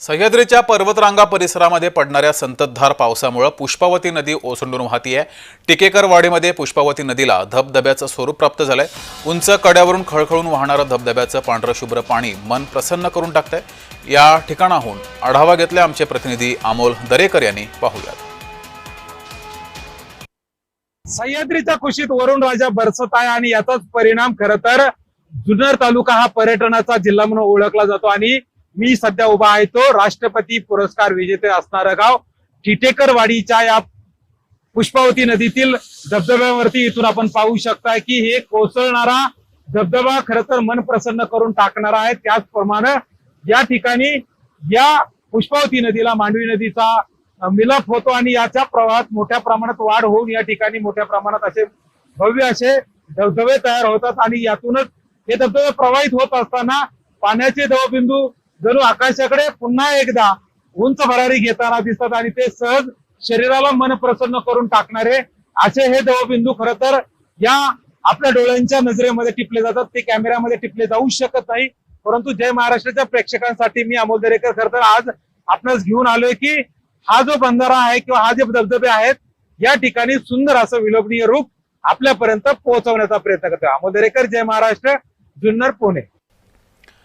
सह्याद्रीच्या पर्वतरांगा परिसरामध्ये पडणाऱ्या संततधार पावसामुळे पुष्पावती नदी ओसंडून वाहती आहे टिकेकरवाडीमध्ये पुष्पावती नदीला धबधब्याचं स्वरूप प्राप्त झालंय. उंच कड्यावरून खळखळून वाहणारं धबधब्याचं पांढरं शुभ्र पाणी मन प्रसन्न करून टाकतंय. या ठिकाणाहून आढावा घेतलाय आमचे प्रतिनिधी अमोल दरेकर यांनी. पाहूयात. सह्याद्रीच्या कुशीत वरुण राजा बरसत आहे आणि याचाच परिणाम खरं तर जुन्नर तालुका हा पर्यटनाचा जिल्हा म्हणून ओळखला जातो आणि मी सध्या उभा आहे तो राष्ट्रपती पुरस्कार विजेते असणारं गाव टिटेकरवाडीच्या या पुष्पावती नदीतील धबधब्यावरती इथून आपण पाहू शकता की हे कोसळणारा धबधबा खर तर मन प्रसन्न करून टाकणारा आहे. त्याचप्रमाणे या ठिकाणी या पुष्पावती नदीला मांडवी नदीचा मिलाप होतो आणि याच्या प्रवाहात मोठ्या प्रमाणात वाढ होऊन या ठिकाणी मोठ्या प्रमाणात असे भव्य असे धबधबे तयार होतात आणि यातूनच हे धबधबे प्रवाहित होत असताना पाण्याचे दवबिंदू जणू आकाशाकडे पुन्हा एकदा उंच भरारी घेताना दिसतात आणि ते सहज शरीराला मन प्रसन्न करून टाकणारे असे हे दवबिंदू खर तर या आपल्या डोळ्यांच्या नजरेमध्ये टिपले जातात. ते कॅमेऱ्यामध्ये टिपले जाऊ शकत नाही. परंतु जय महाराष्ट्राच्या प्रेक्षकांसाठी मी अमोल दरेकर खर तर आज आपणास घेऊन आलोय की हा जो बंधारा आहे किंवा हा जे धबधबे आहेत या ठिकाणी सुंदर असं विलोभनीय रूप आपल्यापर्यंत पोहोचवण्याचा प्रयत्न करतो अमोल दरेकर जय महाराष्ट्र जुन्नर पुणे.